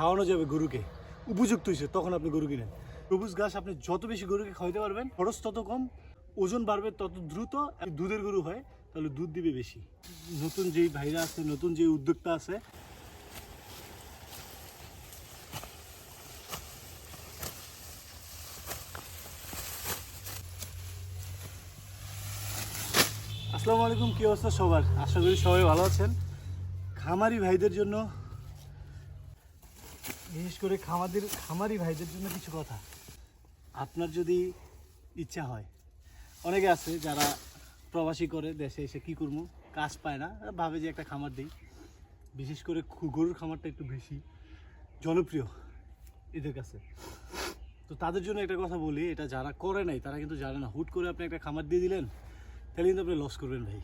খাওয়ানো যাবে গরুকে। উপযুক্ত হয়েছে, তখন আপনি গরু কিনেন। সবুজ ঘাস আপনি যত বেশি গরুকে খাওয়াতে পারবেন, খরচ তত কম, ওজন বাড়বে তত দ্রুত দুধের গরু হয়, তাহলে দুধ দিবে বেশি। নতুন যেই ভাইরা আছে, নতুন যে উদ্যোক্তা আছে, আসসালামু আলাইকুম, কি অবস্থা সবার? আশা করি সবাই ভালো আছেন। খামারি ভাইদের জন্য বিশেষ করে খামাদের, খামারি ভাইদের জন্য কিছু কথা। আপনার যদি ইচ্ছা হয়, অনেকে আছে যারা প্রবাসী করে দেশে এসে কি করব, কাজ পায় না, ভাবে যে একটা খামার দিই। বিশেষ করে গরুর খামারটা একটু বেশি জনপ্রিয় এদের কাছে। তো তাদের জন্য একটা কথা বলি, এটা যারা করে নাই, তারা কিন্তু জানে না, হুট করে আপনি একটা খামার দিয়ে দিলেন, তাহলে কিন্তু আপনি লস করবেন ভাই।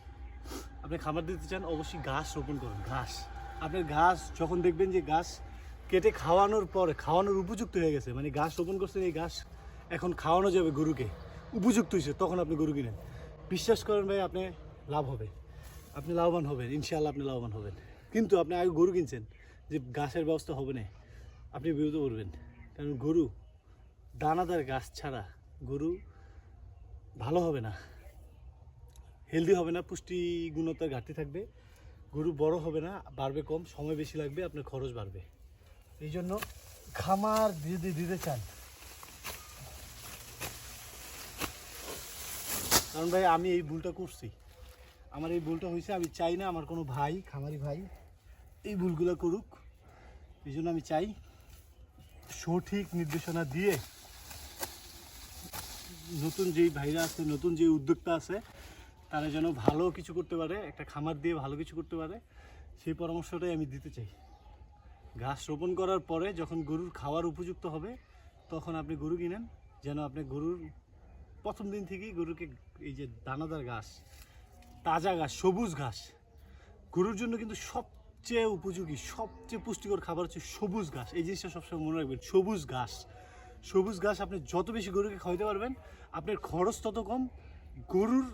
আপনি খাবার দিতে চান, অবশ্যই ঘাস রোপণ করুন, ঘাস। আপনার ঘাস, যখন দেখবেন যে ঘাস কেটে খাওয়ানোর পরে, খাওয়ানোর উপযুক্ত হয়ে গেছে। মানে ঘাস রোপণ করছেন এই ঘাস, এখন খাওয়ানো যাবে গরুকে। উপযুক্ত হয়েছে, তখন আপনি গরু কিনেন। বিশ্বাস করেন ভাই, আপনি লাভ হবে। আপনি লাভবান হবেন, ইনশাআল্লাহ আপনি লাভবান হবেন। কিন্তু আপনি আগে গরু কিনছেন, যে ঘাসের ব্যবস্থা হবে না, আপনি বিরত করবেন কারণ গরু, দানাদার গাছ ছাড়া গরু ভালো হবে না। হেলদি হবে না পুষ্টি গুণতার ঘাটতি থাকবে। গরু বড় হবে না, বাড়বে কম, সময় বেশি লাগবে, আপনার খরচ বাড়বে। এই জন্য খামার যদি দিতে চান। কারণ ভাই, আমি এই ভুলটা করছি। আমার এই ভুলটা হয়েছে, আমি চাই না আমার কোনো ভাই, খামারি ভাই এই ভুলগুলো করুক। এই জন্য আমি চাই সঠিক নির্দেশনা দিয়ে নতুন যেই ভাইরা আছে, নতুন যে উদ্যোক্তা আছে, তারা যেন ভালো কিছু করতে পারে, একটা খামার দিয়ে ভালো কিছু করতে পারে, সেই পরামর্শটাই আমি দিতে চাই। ঘাস রোপণ করার পরে যখন গরুর খাওয়ার উপযুক্ত হবে, তখন আপনি গরু কিনেন, যেন আপনি গরুর প্রথম দিন থেকেই গরুকে এই যে দানাদার ঘাস, তাজা ঘাস, সবুজ ঘাস, গরুর জন্য কিন্তু সবচেয়ে উপযোগী, সবচেয়ে পুষ্টিকর খাবার হচ্ছে সবুজ ঘাস। এই জিনিসটা সবসময় মনে রাখবেন, সবুজ ঘাস। সবুজ ঘাস আপনি যত বেশি গরুকে খাওয়াতে পারবেন, আপনার খরচ তত কম, গরুর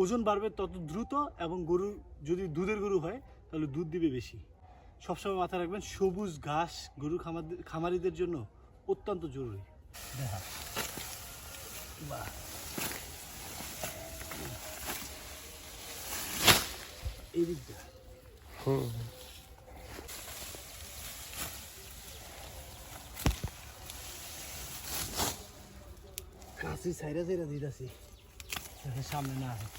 ওজন বাড়বে তত দ্রুত, এবং গরুর যদি দুধের গরু হয়, তাহলে দুধ দিবে বেশি। সবসময় মাথায় রাখবেন, সবুজ ঘাস, গরু খামার খামারিদের জন্য অত্যন্ত জরুরি। সাইরা সাইরা যাতে সামনে না হয়